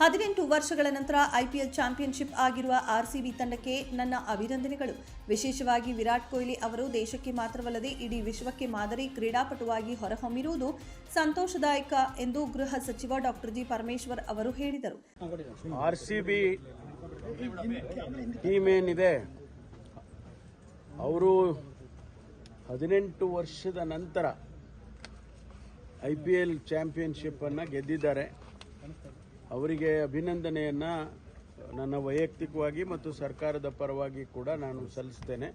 ಹದಿನೆಂಟು ವರ್ಷಗಳ ನಂತರ ಐಪಿಎಲ್ ಚಾಂಪಿಯನ್ಶಿಪ್ ಆಗಿರುವ ಆರ್ಸಿಬಿ ತಂಡಕ್ಕೆ ನನ್ನ ಅಭಿನಂದನೆಗಳು. ವಿಶೇಷವಾಗಿ ವಿರಾಟ್ ಕೊಹ್ಲಿ ಅವರು ದೇಶಕ್ಕೆ ಮಾತ್ರವಲ್ಲದೆ ಇಡೀ ವಿಶ್ವಕ್ಕೆ ಮಾದರಿ ಕ್ರೀಡಾಪಟುವಾಗಿ ಹೊರಹೊಮ್ಮಿರುವುದು ಸಂತೋಷದಾಯಕ ಎಂದು ಗೃಹ ಸಚಿವ ಡಾಕ್ಟರ್ ಜಿ ಪರಮೇಶ್ವರ್ ಅವರು ಹೇಳಿದರು. ಆರ್ಸಿಬಿ ಟೀಮ್ ಏನಿದೆ? ಅವರು ಹದಿನೆಂಟು ವರ್ಷದ ನಂತರ ಐ ಪಿ ಎಲ್ ಚಾಂಪಿಯನ್ಶಿಪ್ ಅನ್ನ ಗೆದ್ದಿದ್ದಾರೆ. ಅವರಿಗೆ ಅಭಿನಂದನೆಯನ್ನು ನನ್ನ ವೈಯಕ್ತಿಕವಾಗಿ ಮತ್ತು ಸರ್ಕಾರದ ಪರವಾಗಿ ಕೂಡ ನಾನು ಸಲ್ಲಿಸ್ತೇನೆ.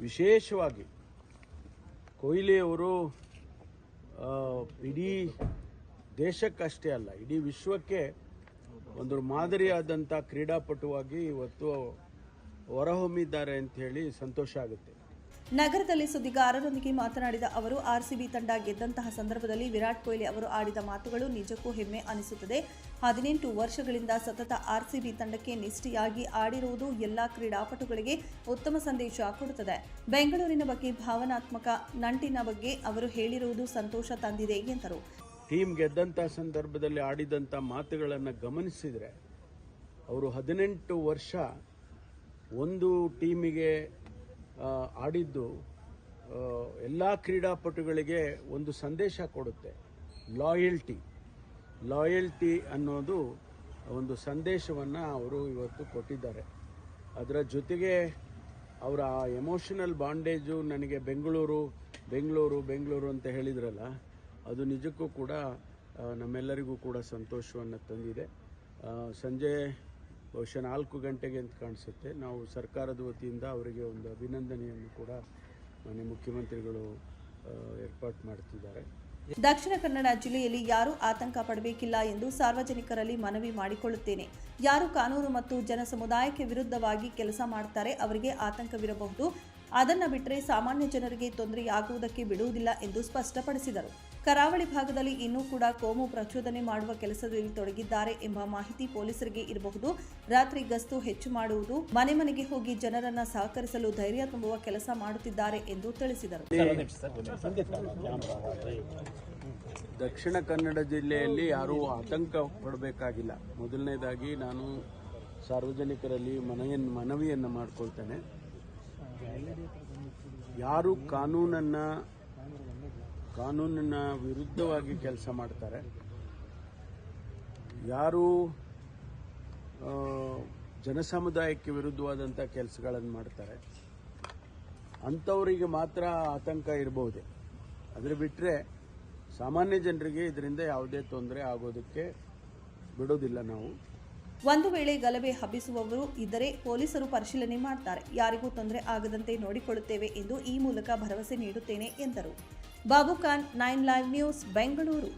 ವಿಶೇಷವಾಗಿ ಕೊಹ್ಲಿಯವರು ಇಡೀ ದೇಶಕ್ಕಷ್ಟೇ ಅಲ್ಲ, ಇಡೀ ವಿಶ್ವಕ್ಕೆ ಒಂದು ಮಾದರಿಯಾದಂಥ ಕ್ರೀಡಾಪಟುವಾಗಿ ಇವತ್ತು ಹೊರಹೊಮ್ಮಿದ್ದಾರೆ ಅಂತ ಹೇಳಿ ಸಂತೋಷ ಆಗುತ್ತೆ. ನಗರದಲ್ಲಿ ಸುದ್ದಿಗಾರರೊಂದಿಗೆ ಮಾತನಾಡಿದ ಅವರು, ಆರ್ಸಿಬಿ ತಂಡ ಗೆದ್ದಂತಹ ಸಂದರ್ಭದಲ್ಲಿ ವಿರಾಟ್ ಕೊಹ್ಲಿ ಅವರು ಆಡಿದ ಮಾತುಗಳು ನಿಜಕ್ಕೂ ಹೆಮ್ಮೆ ಅನಿಸುತ್ತದೆ. ಹದಿನೆಂಟು ವರ್ಷಗಳಿಂದ ಸತತ ಆರ್ಸಿಬಿ ತಂಡಕ್ಕೆ ನಿಷ್ಠೆಯಾಗಿ ಆಡಿರುವುದು ಎಲ್ಲಾ ಕ್ರೀಡಾಪಟುಗಳಿಗೆ ಉತ್ತಮ ಸಂದೇಶ ಕೊಡುತ್ತದೆ. ಬೆಂಗಳೂರಿನ ಬಗ್ಗೆ ಭಾವನಾತ್ಮಕ ನಂಟಿನ ಬಗ್ಗೆ ಅವರು ಹೇಳಿರುವುದು ಸಂತೋಷ ತಂದಿದೆ ಎಂದರು. ಟೀಮ್ ಗೆದ್ದಂಥ ಸಂದರ್ಭದಲ್ಲಿ ಆಡಿದಂಥ ಮಾತುಗಳನ್ನು ಗಮನಿಸಿದರೆ, ಅವರು ಹದಿನೆಂಟು ವರ್ಷ ಒಂದು ಟೀಮಿಗೆ ಆಡಿದ್ದು ಎಲ್ಲ ಕ್ರೀಡಾಪಟುಗಳಿಗೆ ಒಂದು ಸಂದೇಶ ಕೊಡುತ್ತೆ. ಲಾಯಲ್ಟಿ ಲಾಯಲ್ಟಿ ಅನ್ನೋದು ಒಂದು ಸಂದೇಶವನ್ನು ಅವರು ಇವತ್ತು ಕೊಟ್ಟಿದ್ದಾರೆ. ಅದರ ಜೊತೆಗೆ ಅವರ ಆ ಎಮೋಷನಲ್ ಬಾಂಡೇಜು ನನಗೆ ಬೆಂಗಳೂರು ಬೆಂಗಳೂರು ಬೆಂಗಳೂರು ಅಂತ ಹೇಳಿದ್ರಲ್ಲ, ಅದು ನಿಜಕ್ಕೂ ಕೂಡ ನಮ್ಮೆಲ್ಲರಿಗೂ ಕೂಡ ಸಂತೋಷವನ್ನು ತಂದಿದೆ. ಸಂಜೆ ಬಹುಶಃ ನಾಲ್ಕು ಗಂಟೆಗೆ ಅಂತ ಕಾಣಿಸುತ್ತೆ. ನಾವು ಸರ್ಕಾರದ ವತಿಯಿಂದ ಅವರಿಗೆ ಒಂದು ಅಭಿನಂದನೆಯನ್ನು ಕೂಡ ಮಾನ್ಯ ಮುಖ್ಯಮಂತ್ರಿಗಳು ಏರ್ಪಾಟ್ ಮಾಡ್ತಿದ್ದಾರೆ. ದಕ್ಷಿಣ ಕನ್ನಡ ಜಿಲ್ಲೆಯಲ್ಲಿ ಯಾರೂ ಆತಂಕ ಪಡಬೇಕಿಲ್ಲ ಎಂದು ಸಾರ್ವಜನಿಕರಲ್ಲಿ ಮನವಿ ಮಾಡಿಕೊಳ್ಳುತ್ತೇನೆ. ಯಾರು ಕಾನೂನು ಮತ್ತು ಜನ ಸಮುದಾಯಕ್ಕೆ ವಿರುದ್ಧವಾಗಿ ಕೆಲಸ ಮಾಡ್ತಾರೆ, ಅವರಿಗೆ ಆತಂಕವಿರಬಹುದು. ಅದನ್ನ ಬಿಟ್ಟರೆ ಸಾಮಾನ್ಯ ಜನರಿಗೆ ತೊಂದರೆಯಾಗುವುದಕ್ಕೆ ಬಿಡುವುದಿಲ್ಲ ಎಂದು ಸ್ಪಷ್ಟಪಡಿಸಿದರು. ಕರಾವಳಿ ಭಾಗದಲ್ಲಿ ಇನ್ನೂ ಕೂಡ ಕೋಮು ಪ್ರಚೋದನೆ ಮಾಡುವ ಕೆಲಸದಲ್ಲಿ ತೊಡಗಿದ್ದಾರೆ ಎಂಬ ಮಾಹಿತಿ ಪೊಲೀಸರಿಗೆ ಇರಬಹುದು. ರಾತ್ರಿ ಗಸ್ತು ಹೆಚ್ಚು ಮಾಡುವುದು, ಮನೆ ಮನೆಗೆ ಹೋಗಿ ಜನರನ್ನ ಸಹಕರಿಸಲು ಧೈರ್ಯ ತುಂಬುವ ಕೆಲಸ ಮಾಡುತ್ತಿದ್ದಾರೆ ಎಂದು ತಿಳಿಸಿದರು. ದಕ್ಷಿಣ ಕನ್ನಡ ಜಿಲ್ಲೆಯಲ್ಲಿ ಯಾರೂ ಆತಂಕ ಪಡಬೇಕಾಗಿಲ್ಲ. ಮೊದಲನೇದಾಗಿ ನಾನು ಸಾರ್ವಜನಿಕರಲ್ಲಿ ಮನೆಯನ್ನು ಮನವಿಯನ್ನು ಮಾಡ್ಕೊಳ್ತೇನೆ. ಯಾರು ಕಾನೂನನ್ನ ಕಾನೂನಿನ ವಿರುದ್ಧವಾಗಿ ಕೆಲಸ ಮಾಡ್ತಾರೆ. ಯಾರು ಜನಸಮುದಾಯಕ್ಕೆ ವಿರುದ್ಧವಾದಂಥ ಕೆಲಸಗಳನ್ನು ಮಾಡ್ತಾರೆ. ಅಂಥವರಿಗೆ ಮಾತ್ರ ಆತಂಕ ಇರಬಹುದೇ. ಅದರ ಬಿಟ್ಟರೆ ಸಾಮಾನ್ಯ ಜನರಿಗೆ ಇದರಿಂದ ಯಾವುದೇ ತೊಂದರೆ ಆಗೋದಕ್ಕೆ ಬಿಡೋದಿಲ್ಲ ನಾವು. ಒಂದು ವೇಳೆ ಗಲಭೆ ಹಬ್ಬಿಸುವವರು ಇದ್ದರೆ ಪೊಲೀಸರು ಪರಿಶೀಲನೆ ಮಾಡ್ತಾರೆ. ಯಾರಿಗೂ ತೊಂದರೆ ಆಗದಂತೆ ನೋಡಿಕೊಳ್ಳುತ್ತೇವೆ ಎಂದು ಈ ಮೂಲಕ ಭರವಸೆ ನೀಡುತ್ತೇನೆ ಎಂದರು. Babu Khan nine live news Bengaluru.